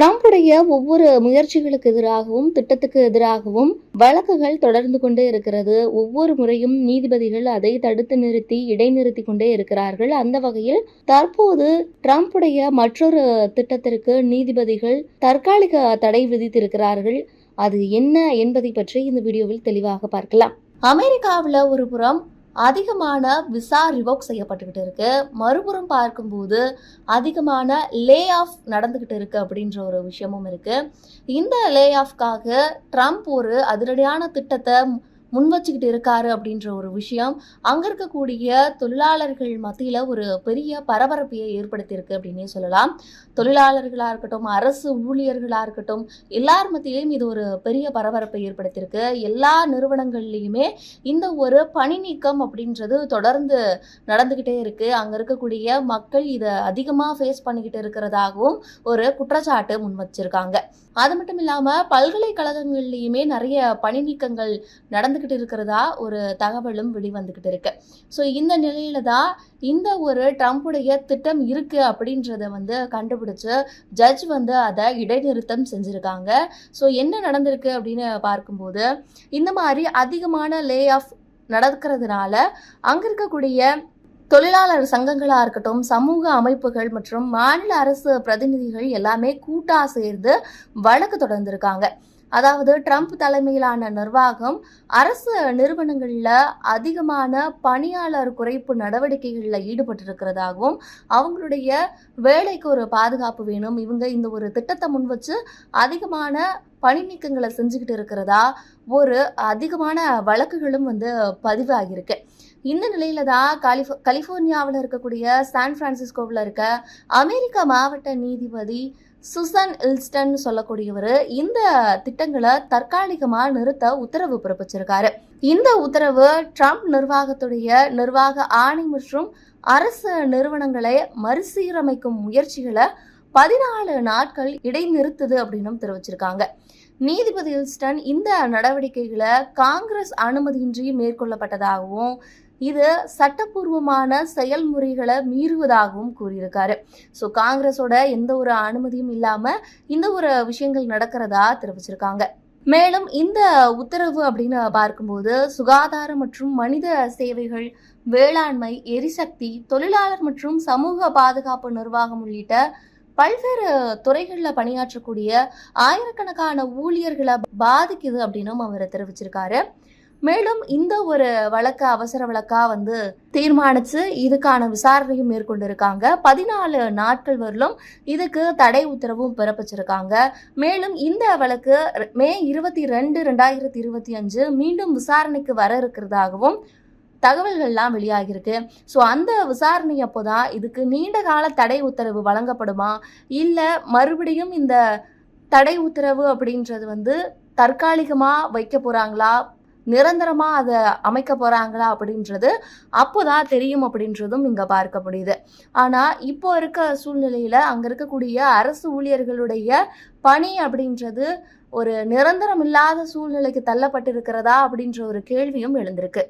டிரம்புடைய ஒவ்வொரு முயற்சிகளுக்கு எதிராகவும் திட்டத்துக்கு எதிராகவும் வழக்குகள் தொடர்ந்து கொண்டே இருக்கிறது. ஒவ்வொரு முறையும் நீதிபதிகள் அதை தடுத்து நிறுத்தி இடைநிறுத்தி கொண்டே இருக்கிறார்கள். அந்த வகையில் தற்போது டிரம்புடைய மற்றொரு திட்டத்திற்கு நீதிபதிகள் தற்காலிக தடை விதித்திருக்கிறார்கள். அது என்ன என்பதை பற்றி இந்த வீடியோவில் தெளிவாக பார்க்கலாம். அமெரிக்காவில் ஒரு புறம் அதிகமான விசா ரிவோக் செய்யப்பட்டுக்கிட்டு இருக்கு. மறுபுறம் பார்க்கும்போது அதிகமான லே ஆஃப் நடந்துக்கிட்டு இருக்கு அப்படின்ற ஒரு விஷயமும் இருக்கு. இந்த லே ஆஃப்காக ட்ரம்ப் ஒரு அதிரடியான திட்டத்தை முன் வச்சுக்கிட்டு இருக்காரு அப்படின்ற ஒரு விஷயம். அங்க இருக்கக்கூடிய தொழிலாளர்கள் மத்தியில ஒரு பெரிய பரபரப்பையை ஏற்படுத்தியிருக்கு அப்படின்னே சொல்லலாம். தொழிலாளர்களா இருக்கட்டும் அரசு ஊழியர்களா இருக்கட்டும் எல்லார் மத்தியிலையும் இது ஒரு பெரிய பரபரப்பை ஏற்படுத்தியிருக்கு. எல்லா நிறுவனங்கள்லையுமே இந்த ஒரு பணி நீக்கம் அப்படின்றது தொடர்ந்து நடந்துக்கிட்டே இருக்கு. அங்க இருக்கக்கூடிய மக்கள் இதை அதிகமாக ஃபேஸ் பண்ணிக்கிட்டு இருக்கிறதாகவும் ஒரு குற்றச்சாட்டு முன் வச்சிருக்காங்க அது மட்டும் இல்லாம பல்கலைக்கழகங்கள்லையுமே நிறைய பணி நீக்கங்கள் நடந்து நடந்துக்கிட்டு இருக்கிறதா? ஒரு தகவலும் வெளிவந்துக்கிட்டு இருக்கு. ஸோ இந்த நிலையில தான் இந்த ஒரு ட்ரம்ப்புடைய திட்டம் இருக்கு அப்படின்றத வந்து கண்டுபிடிச்சு ஜட்ஜ் வந்து அதை இடைநிறுத்தம் செஞ்சுருக்காங்க. ஸோ என்ன நடந்திருக்கு அப்படின்னு பார்க்கும்போது இந்த மாதிரி அதிகமான லே ஆஃப் நடக்கிறதுனால அங்க இருக்கக்கூடிய தொழிலாளர் சங்கங்களாக இருக்கட்டும் சமூக அமைப்புகள் மற்றும் மாநில அரசு பிரதிநிதிகள் எல்லாமே கூட்டாக சேர்ந்து வழக்கு தொடர்ந்திருக்காங்க. அதாவது ட்ரம்ப் தலைமையிலான நிர்வாகம் அரசு நிறுவனங்களில் அதிகமான பணியாளர் குறைப்பு நடவடிக்கைகளில் ஈடுபட்டிருக்கிறதாகவும் அவங்களுடைய வேலைக்கு ஒரு பாதுகாப்பு வேணும் இவங்க இந்த ஒரு திட்டத்தை முன் வச்சு அதிகமான பணி நீக்கங்களை செஞ்சுக்கிட்டு இருக்கிறதா ஒரு அதிகமான வழக்குகளும் வந்து பதிவாகியிருக்கு. இந்த நிலையில தான் கலிஃபோ கலிஃபோர்னியாவில் இருக்கக்கூடிய சான் பிரான்சிஸ்கோவில் இருக்க அமெரிக்க மாவட்ட நீதிபதி சுசன் இல்ஸ்டன் சொல்லக்கூடியவர் இந்த திட்டங்களை தற்காலிகமாக நிறுத்த உத்தரவு பிறப்பிச்சிருக்காரு. இந்த உத்தரவு ட்ரம்ப் நிர்வாகத்துடைய நிர்வாக ஆணை மற்றும் அரசு நிறுவனங்களை மறுசீரமைக்கும் முயற்சிகளை பதினாலு நாட்கள் இடைநிறுத்துது அப்படின்னும் தெரிவிச்சிருக்காங்க. நீதிபதி இல்ஸ்டன் இந்த நடவடிக்கைகளை காங்கிரஸ் அனுமதியின்றி மேற்கொள்ளப்பட்டதாகவும் இது சட்டப்பூர்வமான செயல்முறைகளை மீறுவதாகவும் கூறியிருக்காரு. ஸோ காங்கிரஸோட எந்த ஒரு அனுமதியும் இல்லாமல் இந்த ஒரு விஷயங்கள் நடக்கிறதா தெரிவிச்சிருக்காங்க. மேலும் இந்த உத்தரவு அப்படின்னு பார்க்கும்போது சுகாதாரம் மற்றும் மனித சேவைகள் வேளாண்மை எரிசக்தி தொழிலாளர் மற்றும் சமூக பாதுகாப்பு நிர்வாகம் உள்ளிட்ட பல்வேறு துறைகளில் பணியாற்றக்கூடிய ஆயிரக்கணக்கான ஊழியர்களை பாதிக்குது அப்படின்னும் அவர் தெரிவிச்சிருக்காரு. மேலும் இந்த ஒரு வழக்க அவசர வழக்கா வந்து தீர்மானிச்சு இதுக்கான விசாரணையும் மேற்கொண்டிருக்காங்க. பதினாலு நாட்கள் வரலும் இதுக்கு தடை உத்தரவும் பிறப்பிச்சிருக்காங்க. மேலும் இந்த வழக்கு மே இருபத்தி ரெண்டு ரெண்டாயிரத்தி இருபத்தி அஞ்சு மீண்டும் விசாரணைக்கு வர இருக்கிறதாகவும் தகவல்கள்லாம் வெளியாகிருக்கு ஸோ அந்த விசாரணை அப்போ தான் இதுக்கு நீண்ட கால தடை உத்தரவு வழங்கப்படுமா? இல்லை மறுபடியும் இந்த தடை உத்தரவு அப்படின்றது வந்து தற்காலிகமாக வைக்க போகிறாங்களா நிரந்தரமாக அதை அமைக்க போகிறாங்களா அப்படின்றது அப்போ தான் தெரியும் அப்படின்றதும் இங்கே பார்க்க முடியுது ஆனால் இப்போ இருக்க சூழ்நிலையில் அங்கே இருக்கக்கூடிய அரசு ஊழியர்களுடைய பணி அப்படின்றது ஒரு நிரந்தரம் இல்லாத சூழ்நிலைக்கு தள்ளப்பட்டிருக்கிறதா அப்படின்ற ஒரு கேள்வியும் எழுந்திருக்கு.